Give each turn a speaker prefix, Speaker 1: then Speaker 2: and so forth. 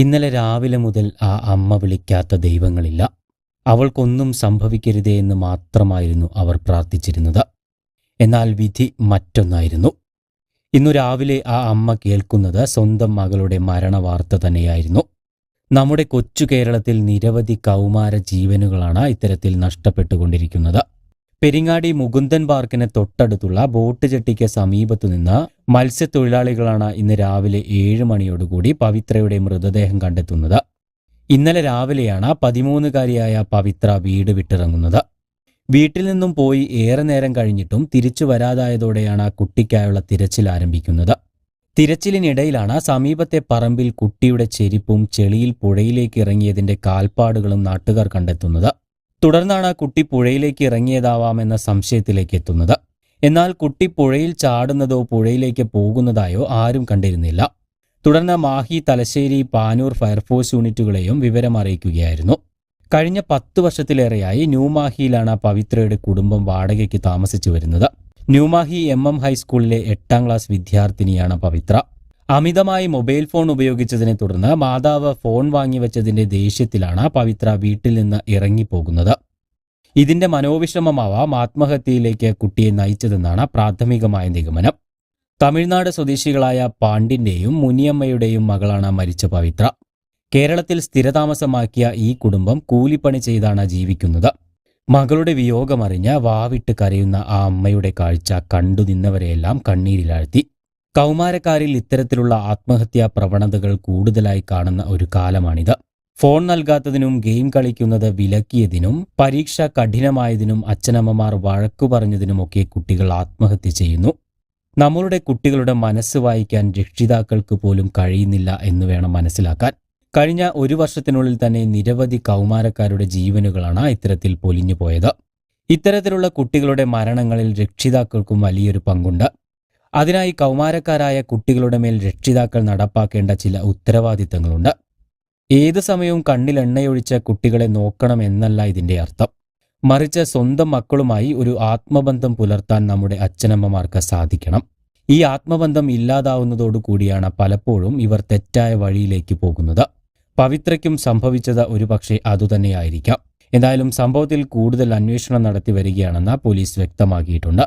Speaker 1: ഇന്നലെ രാവിലെ മുതൽ ആ അമ്മ വിളിക്കാത്ത ദൈവങ്ങളില്ല. അവൾക്കൊന്നും സംഭവിക്കരുതേ എന്ന് മാത്രമായിരുന്നു അവർ പ്രാർത്ഥിച്ചിരുന്നത്. എന്നാൽ വിധി മറ്റൊന്നായിരുന്നു. ഇന്നു രാവിലെ ആ അമ്മ കേൾക്കുന്നത് സ്വന്തം മകളുടെ മരണവാർത്ത തന്നെയായിരുന്നു. നമ്മുടെ കൊച്ചു കേരളത്തിൽ നിരവധി കൗമാര ജീവനുകളാണ് ഇത്തരത്തിൽ നഷ്ടപ്പെട്ടുകൊണ്ടിരിക്കുന്നത്. പെരിങ്ങാടി മുകുന്ദൻ പാർക്കിന് തൊട്ടടുത്തുള്ള ബോട്ട് ജെട്ടിക്ക് സമീപത്തു നിന്ന് മത്സ്യത്തൊഴിലാളികളാണ് ഇന്ന് രാവിലെ ഏഴ് മണിയോടുകൂടി പവിത്രയുടെ മൃതദേഹം കണ്ടെത്തുന്നത്. ഇന്നലെ രാവിലെയാണ് പതിമൂന്നുകാരിയായ പവിത്ര വീട് വിട്ടിറങ്ങുന്നത്. വീട്ടിൽ നിന്നും പോയി ഏറെ നേരം കഴിഞ്ഞിട്ടും തിരിച്ചു വരാതായതോടെയാണ് കുട്ടിക്കായുള്ള തിരച്ചിൽ ആരംഭിക്കുന്നത്. തിരച്ചിലിനിടയിലാണ് സമീപത്തെ പറമ്പിൽ കുട്ടിയുടെ ചെരിപ്പും ചെളിയിൽ പുഴയിലേക്ക് ഇറങ്ങിയതിന്റെ കാൽപ്പാടുകളും നാട്ടുകാർ കണ്ടെത്തുന്നത്. തുടർന്നാണ് കുട്ടി പുഴയിലേക്ക് ഇറങ്ങിയതാവാമെന്ന സംശയത്തിലേക്ക് എത്തുന്നത്. എന്നാൽ കുട്ടി പുഴയിൽ ചാടുന്നതോ പുഴയിലേക്ക് പോകുന്നതായോ ആരും കണ്ടിരുന്നില്ല. തുടർന്ന് മാഹി തലശ്ശേരി പാനൂർ ഫയർഫോഴ്സ് യൂണിറ്റുകളെയും വിവരം അറിയിക്കുകയായിരുന്നു. കഴിഞ്ഞ പത്ത് വർഷത്തിലേറെയായി ന്യൂമാഹിയിലാണ് പവിത്രയുടെ കുടുംബം വാടകയ്ക്ക് താമസിച്ചു വരുന്നത്. ന്യൂമാഹി എം എം ഹൈസ്കൂളിലെ എട്ടാം ക്ലാസ് വിദ്യാർത്ഥിനിയാണ് പവിത്ര. അമിതമായി മൊബൈൽ ഫോൺ ഉപയോഗിച്ചതിനെ തുടർന്ന് മാതാവ് ഫോൺ വാങ്ങിവെച്ചതിന്റെ ദേഷ്യത്തിലാണ് പവിത്ര വീട്ടിൽ നിന്ന് ഇറങ്ങിപ്പോകുന്നത്. ഇതിന്റെ മനോവിഷമമാവാം ആത്മഹത്യയിലേക്ക് കുട്ടിയെ നയിച്ചതെന്നാണ് പ്രാഥമികമായ നിഗമനം. തമിഴ്നാട് സ്വദേശികളായ പാണ്ഡിന്റെയും മുനിയമ്മയുടെയും മകളാണ് മരിച്ച പവിത്ര. കേരളത്തിൽ സ്ഥിരതാമസമാക്കിയ ഈ കുടുംബം കൂലിപ്പണി ചെയ്താണ് ജീവിക്കുന്നത്. മകളുടെ വിയോഗമറിഞ്ഞ് വാവിട്ട് കരയുന്ന ആ അമ്മയുടെ കാഴ്ച കണ്ടു നിന്നവരെയെല്ലാം കണ്ണീരിലാഴ്ത്തി. കൗമാരക്കാരിൽ ഇത്തരത്തിലുള്ള ആത്മഹത്യാ പ്രവണതകൾ കൂടുതലായി കാണുന്ന ഒരു കാലമാണിത്. ഫോൺ നൽകാത്തതിനും ഗെയിം കളിക്കുന്നത് വിലക്കിയതിനും പരീക്ഷ കഠിനമായതിനും അച്ഛനമ്മമാർ വഴക്കു പറഞ്ഞതിനുമൊക്കെ കുട്ടികൾ ആത്മഹത്യ ചെയ്യുന്നു. നമ്മളുടെ കുട്ടികളുടെ മനസ്സ് വായിക്കാൻ രക്ഷിതാക്കൾക്ക് പോലും കഴിയുന്നില്ല എന്ന് വേണം മനസ്സിലാക്കാൻ. കഴിഞ്ഞ ഒരു വർഷത്തിനുള്ളിൽ തന്നെ നിരവധി കൗമാരക്കാരുടെ ജീവനുകളാണ് ഇത്തരത്തിൽ പൊലിഞ്ഞു പോയത് ഇത്തരത്തിലുള്ള കുട്ടികളുടെ മരണങ്ങളിൽ രക്ഷിതാക്കൾക്കും വലിയൊരു പങ്കുണ്ട്. അതിനായി കൗമാരക്കാരായ കുട്ടികളുടെ മേൽ രക്ഷിതാക്കൾ നടപ്പാക്കേണ്ട ചില ഉത്തരവാദിത്തങ്ങളുണ്ട്. ഏത് സമയവും കണ്ണിൽ എണ്ണയൊഴിച്ച കുട്ടികളെ നോക്കണം എന്നല്ല ഇതിന്റെ അർത്ഥം. മറിച്ച് സ്വന്തം മക്കളുമായി ഒരു ആത്മബന്ധം പുലർത്താൻ നമ്മുടെ അച്ഛനമ്മമാർക്ക് സാധിക്കണം. ഈ ആത്മബന്ധം ഇല്ലാതാവുന്നതോടുകൂടിയാണ് പലപ്പോഴും ഇവർ തെറ്റായ വഴിയിലേക്ക് പോകുന്നത്. പവിത്രയ്ക്കും സംഭവിച്ചത് ഒരുപക്ഷെ അതുതന്നെയായിരിക്കാം എന്തായാലും സംഭവത്തിൽ കൂടുതൽ അന്വേഷണം നടത്തി വരികയാണെന്ന് പോലീസ് വ്യക്തമാക്കിയിട്ടുണ്ട്.